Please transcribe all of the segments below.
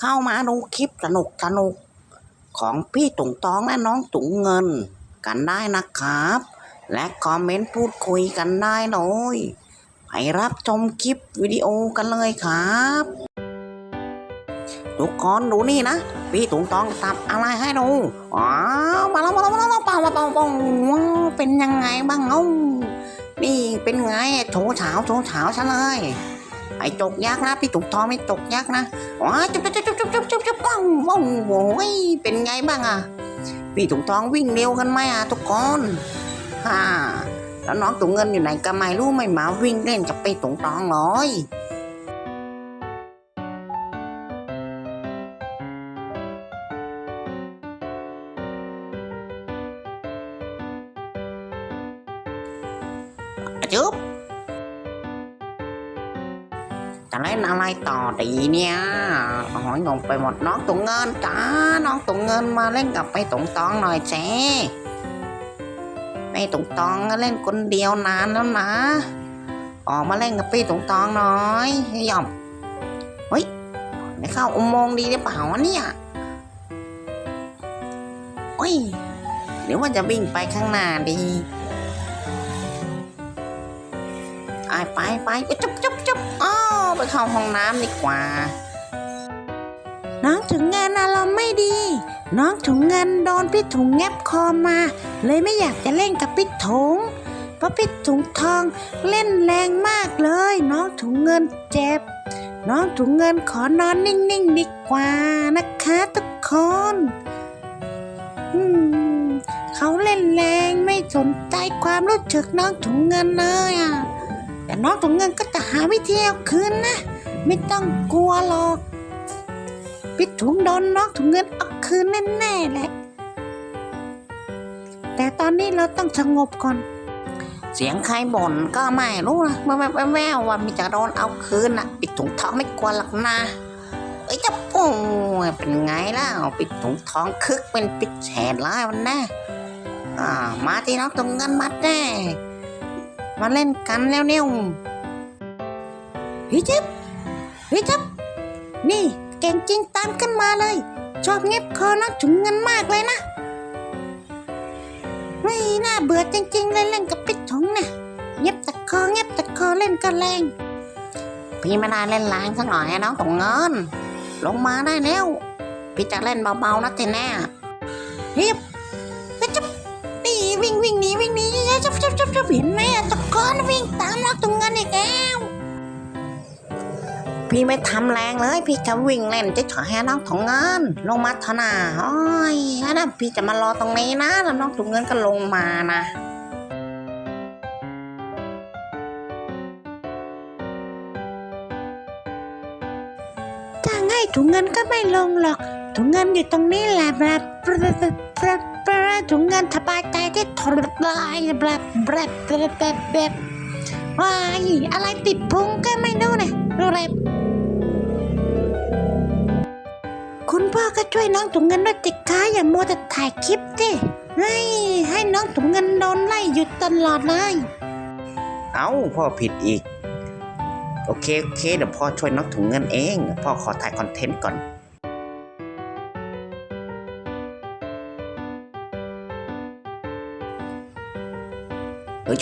เข้ามาดูคลิปสนุกสนุกของพี่ตุงตองและน้องตุงเงิน กันได้นะครับ และคอมเมนต์พูดคุยกันได้เลยไปรับชมคลิปวิดีโอกันเลยครับ ทุกคนดูนี่นะ พี่ตุงตองตัดอะไรให้ดูอ๋อมาแล้วมาแล้วมาแล้วปังปังปังปังว้าเป็นยังไงบ้างเอ้านี่เป็นไงโฉเฉาโฉเฉาซะเลย ไอ้จกยักนะพี่ตุงทองไม่จกยักนะว้าจุ๊บจุ๊บจุ๊บจุ๊บจุ๊บจุ๊บจุ๊บว้าวว้าวโอ้ยเป็นไงบ้างอะพี่ตุงทองวิ่งเร็วกันไหมอะทุกคนฮ่าแล้วน้องตุงเงินอยู่ไหนก็ไม่รู้ไม่มาวิ่งเล่นกับพี่ตุงทองเลยจุ๊บ เล่นอะไรต่อดีเนี่ยโอ้ยงงไปหมดน้องตุงเงินจ้าน้องตุงเงินมาเล่นกับไปตุงตองหน่อยแจ้ไปตุงตองก็เล่นคนเดียวนานแล้วนะ ออกมาเล่นกับพี่ตุงตองหน่อยให้ยอมเฮ้ยไม่เข้าอุโมงค์ดีหรือเปล่าวะเนี่ยโอ้ยหรือว่าจะวิ่งไปข้างหน้าดีไปไปไปไปจุ๊บจุ๊บจุ๊บอ้าว ไปเข้าห้องน้ำดีกว่า น้องถุงเงินอารมณ์ไม่ดี น้องถุงเงินโดนพี่ถุงแงบคอมา เลยไม่อยากจะเล่นกับพี่ถุง เพราะพี่ถุงทองเล่นแรงมากเลย น้องถุงเงินเจ็บ น้องถุงเงินขอนอนนิ่งๆดีกว่านะคะทุกคนเขาเล่นแรงไม่สนใจความรู้สึกน้องถุงเงินเลยอะ แต่น้องถุงเงินก็จะหาวิธีเอาคืนนะ ไม่ต้องกลัวหรอกพี่ถุงโดนน้องถุงเงินเอาคืนแน่ๆแหละ แต่ตอนนี้เราต้องสงบก่อน เสียงใครบ่นก็ไม่รู้นะแววแววแววว่ามีจะโดนเอาคืนน่ะ ปิดถุงทองไม่กลัวหรอกนะเอ้ยจะปูเป็นไงล่ะปิดถุงทองคึกเป็นปิดแฉดแล้วมันแน่อ่ามาที่น้องตรงเงินมัดแน่ มาเล่นกันแล้วเนี่ยเฮ้ยจิ๊บเฮ้ยจิ๊บนี่เก่งจริงตามขึ้นมาเลย ชอบเงียบคอน้องถุงเงินมากเลยนะ ไม่น่าเบื่อจริงๆเลยเล่นกับพี่ถุงเนี่ยเงียบแต่คอเงียบแต่คอเล่นก็แรง พี่ไม่ได้เล่นแรงสักหน่อยนะน้องตรงเงิน ลงมาได้แล้ว พี่จะเล่นเบาๆนะทีแน่เฮ้ยเฮ้ยจิ๊บนี่วิ่งวิ่ง จับจับจับจับเห็นไหมตะกอนวิ่งตามน้องถุงเงินอีกแล้ว พี่ไม่ทำแรงเลย พี่จะวิ่งเล่นจะถอให้น้องถุงเงิน ลงมาเถอะนาโอ้ยนะพี่จะมารอตรงนี้นะ แล้วน้องถุงเงินก็ลงมานะถ้าง่ายถุงเงินก็ไม่ลงหรอก ถุงเงินอยู่ตรงนี้แหละแบบ ถุงเงินสบายใจที่ทรมานแบบแบบแบบแบบแบบว้ายอะไรติดพุงก็ไม่รู้นะรู้เลยคุณพ่อก็ช่วยน้องถุงเงินด้วยติดค้าอย่ามัวแต่ถ่ายคลิปดิให้ให้น้องถุงเงินโดนไล่หยุดตลอดเลย เอ้าพ่อผิดอีก โอเคโอเคเดี๋ยวพ่อช่วยน้องถุงเงินเอง พ่อขอถ่ายคอนเทนต์ก่อน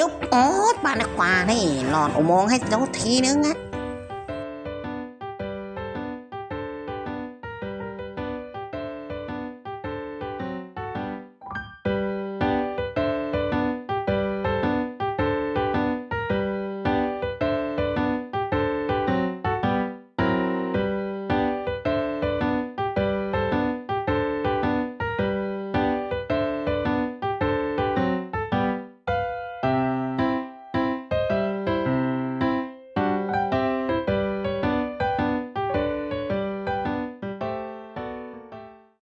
จุ๊บโอ๊ยปานกว่านี่หลอดอุโมงค์ให้เจ้าทีนึงอะ